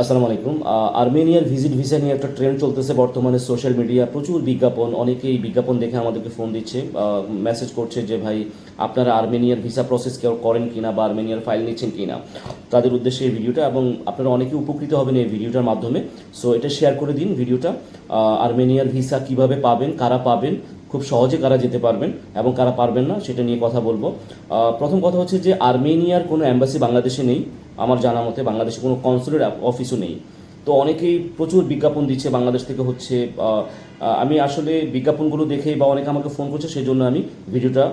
আসসালামু আলাইকুম। আর্মেনিয়ার ভিজিট ভিসা নিয়ে একটা ট্রেন্ড চলতেছে বর্তমানে সোশ্যাল মিডিয়া প্রচুর বিজ্ঞাপন, অনেকেই বিজ্ঞাপন দেখে আমাদেরকে ফোন দিচ্ছে মেসেজ করছে যে, ভাই, আপনারা আর্মেনিয়ার ভিসা প্রসেস কেউ করেন কিনা বা আর্মেনিয়ার ফাইল নিচ্ছেন কিনা? তাদের উদ্দেশ্যে এই ভিডিওটা এবং আপনারা অনেকে উপকৃত হবেন এই ভিডিওটার মাধ্যমে। সো এটা শেয়ার করে দিন ভিডিওটা আর্মেনিয়ার ভিসা কীভাবে পাবেন, কারা পাবেন, খুব সহজে কারা যেতে পারবেন এবং কারা পারবেন না, সেটা নিয়ে কথা বলব। প্রথম কথা হচ্ছে যে, আর্মেনিয়ার কোনো অ্যাম্বাসি বাংলাদেশে নেই। আমার জানা মতে বাংলাদেশে কোনো কনসুলেট অফিসও নেই। তো অনেকেই প্রচুর বিজ্ঞাপন দিচ্ছে বাংলাদেশ থেকে হচ্ছে আমি আসলে বিজ্ঞাপনগুলো দেখে বা অনেকে আমাকে ফোন করছে সেই জন্য আমি ভিডিওটা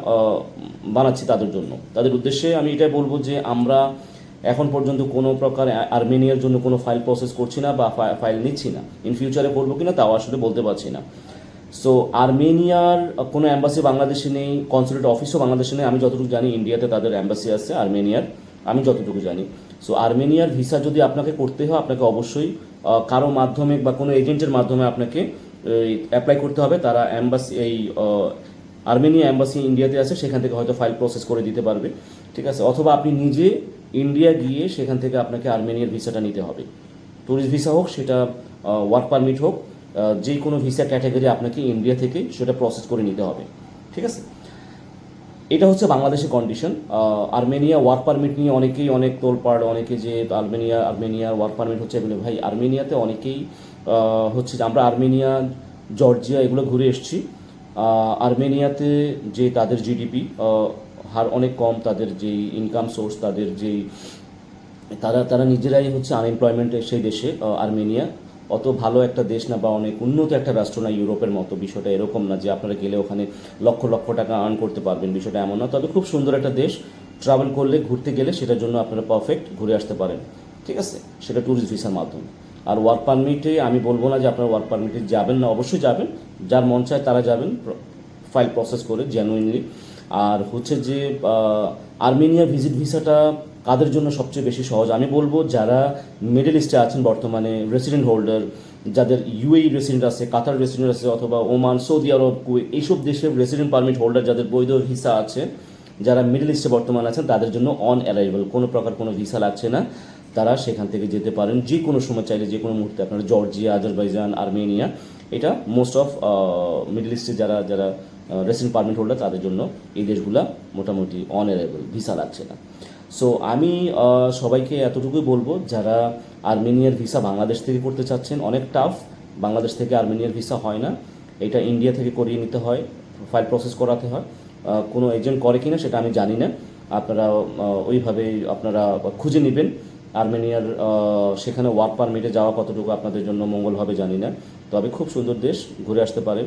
বানাচ্ছি তাদের জন্য। তাদের উদ্দেশ্যে আমি এটাই বলব যে আমরা এখন পর্যন্ত কোনো প্রকার আর্মেনিয়ার জন্য কোনো ফাইল প্রসেস করছি না বা ফাইল নিচ্ছি না। ইন ফিউচারে করব কিনা তাও আসলে বলতে পারছি না। সো আর্মেনিয়ার কোনো অ্যাম্বাসি বাংলাদেশে নেই কনসুলেট অফিসও বাংলাদেশে নেই। আমি যতটুকু জানি ইন্ডিয়াতে তাদের অ্যাম্বাসি আছে, আর্মেনিয়ার। আমি যতটুকু জানি। সো আর্মেনিয়ার ভিসা যদি আপনাকে করতে হয়, আপনাকে অবশ্যই কারও মাধ্যমে বা কোনো এজেন্টের মাধ্যমে আপনাকে অ্যাপ্লাই করতে হবে। তারা অ্যাম্বাসি এই আর্মেনিয়া অ্যাম্বাসি ইন্ডিয়াতে আছে, সেখান থেকে হয়তো ফাইল প্রসেস করে দিতে পারবে। ঠিক আছে? অথবা আপনি নিজে ইন্ডিয়া গিয়ে সেখান থেকে আপনাকে আর্মেনিয়ার ভিসাটা নিতে হবে। ট্যুরিস্ট ভিসা হোক, সেটা ওয়ার্ক পারমিট হোক যে কোনো ভিসা ক্যাটাগরি আপনাকে ইন্ডিয়া থেকে সেটা প্রসেস করে নিতে হবে। ঠিক আছে? এটা হচ্ছে বাংলাদেশের কন্ডিশন আর্মেনিয়া ওয়ার্ক পারমিট নিয়ে অনেকেই অনেক তোল তোলপাড়, অনেকে যে আর্মেনিয়া আর্মেনিয়ার ওয়ার্ক পারমিট হচ্ছে এগুলো ভাই আর্মেনিয়াতে অনেকেই হচ্ছে যে আমরা আর্মেনিয়া, জর্জিয়া এগুলো ঘুরে এসেছি। আর্মেনিয়াতে যে তাদের জিডিপি হার অনেক কম, তাদের যেই ইনকাম সোর্স তাদের যেই, তারা তারা নিজেরাই হচ্ছে আনএমপ্লয়মেন্টের সেই দেশে আর্মেনিয়া। অত ভালো একটা দেশ না বা অনেক উন্নত একটা রাষ্ট্র না ইউরোপের মতো বিষয়টা এরকম না যে আপনারা গেলে ওখানে লক্ষ লক্ষ টাকা আর্ন করতে পারবেন, বিষয়টা এমন না। তবে খুব সুন্দর একটা দেশ ট্রাভেল করলে, ঘুরতে গেলে সেটার জন্য আপনারা পারফেক্ট ঘুরে আসতে পারেন। ঠিক আছে? সেটা ট্যুরিস্ট ভিসার মাধ্যমে। আর ওয়ার্ক পারমিটে আমি বলব না যে আপনারা ওয়ার্ক পারমিটে যাবেন না, অবশ্যই যাবেন। যার মন চায় তারা যাবেন ফাইল প্রসেস করে জেনুইনলি আর হচ্ছে যে আর্মেনিয়া ভিজিট ভিসাটা কাদের জন্য সবচেয়ে বেশি সহজ? আমি বলব, যারা মিডল ইস্টে আছেন বর্তমানে রেসিডেন্ট হোল্ডার যাদের ইউএই রেসিডেন্ট আছে কাতার রেসিডেন্ট আছে, অথবা ওমান সৌদি আরব কুয়েত এইসব দেশের রেসিডেন্ট পারমিট হোল্ডার যাদের বৈধ ভিসা আছে, যারা মিডল ইস্টে বর্তমানে আছেন, তাদের জন্য অন অ্যারাইভাল কোনো প্রকার কোনো ভিসা লাগছে না। তারা সেখান থেকে যেতে পারেন। যে কোনো সময় চাইলে যে কোনো মুহূর্তে আপনারা জর্জিয়া আজারবাইজান আর্মেনিয়া এটা মোস্ট অফ মিডল ইস্টে যারা যারা রেসিডেন্ট পারমিট হোল্ডার তাদের জন্য এই দেশগুলা মোটামুটি অন অ্যারাইভাল ভিসা লাগছে না। সো আমি সবাইকে এতটুকুই বলব, যারা আর্মেনিয়ার ভিসা বাংলাদেশ থেকে করতে চাচ্ছেন, অনেক টাফ বাংলাদেশ থেকে আর্মেনিয়ার ভিসা হয় না। এটা ইন্ডিয়া থেকে করিয়ে নিতে হয় ফাইল প্রসেস করাতে হয়। কোনো এজেন্ট করে কিনা সেটা আমি জানি না। আপনারা ওইভাবেই আপনারা খুঁজে নেবেন। আর্মেনিয়ার সেখানে ওয়ার্ক পারমিটে যাওয়া কতটুকু আপনাদের জন্য মঙ্গল হবে জানি না। তবে খুব সুন্দর দেশ ঘুরে আসতে পারেন।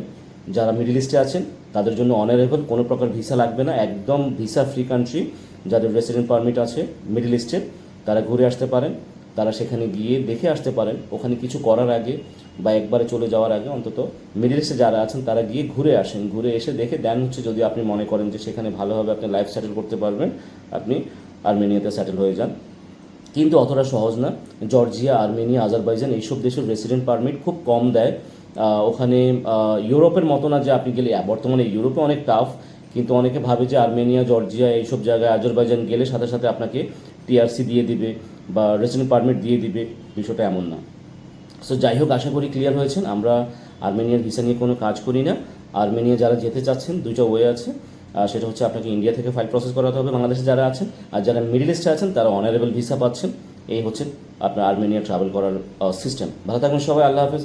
যারা মিডিল ইস্টে আছেন, তাদের জন্য অনারেবল কোনো প্রকার ভিসা লাগবে না। একদম ভিসা ফ্রি কান্ট্রি যাদের রেসিডেন্ট পারমিট আছে মিডিল ইস্টের তারা ঘুরে আসতে পারেন। তারা সেখানে গিয়ে দেখে আসতে পারেন। ওখানে কিছু করার আগে বা একবারে চলে যাওয়ার আগে অন্তত মিডিল ইস্টে যারা আছেন, তারা গিয়ে ঘুরে আসেন। ঘুরে এসে দেখে দেন হচ্ছে যদি আপনি মনে করেন যে সেখানে ভালোভাবে আপনি লাইফ সেটেল করতে পারবেন, আপনি আর্মেনিয়াতে সেটেল হয়ে যান। কিন্তু অতটা সহজ না। জর্জিয়া, আর্মেনিয়া, আজারবাইজান এইসব দেশের রেসিডেন্ট পারমিট খুব কম দেয়। ওখানে ইউরোপের মতো না যে আপনি গেলে বর্তমানে ইউরোপে অনেক টাফ কিন্তু অনেকে ভাবে যে আর্মেনিয়া, জর্জিয়া এইসব জায়গায় আজারবাইজান গেলে সাথে সাথে আপনাকে টিআরসি দিয়ে দিবে বা রেসিডেন্ট পারমিট দিয়ে দিবে, বিষয়টা এমন না। সো যাই হোক, আশা করি ক্লিয়ার হয়েছেন। আমরা আর্মেনিয়ার ভিসা নিয়ে কোনো কাজ করি না। আর্মেনিয়া যারা যেতে চাচ্ছেন, দুইটা ওয়ে আছে। সেটা হচ্ছে আপনাকে ইন্ডিয়া থেকে ফাইল প্রসেস করাতে হবে বাংলাদেশে যারা আছেন। আর যারা মিডিল ইস্টে আছেন, তারা অনারেবল ভিসা পাচ্ছেন। এই হচ্ছে আপনার আর্মেনিয়া ট্রাভেল করার সিস্টেম ভালো থাকবেন সবাই, আল্লাহ হাফেজ।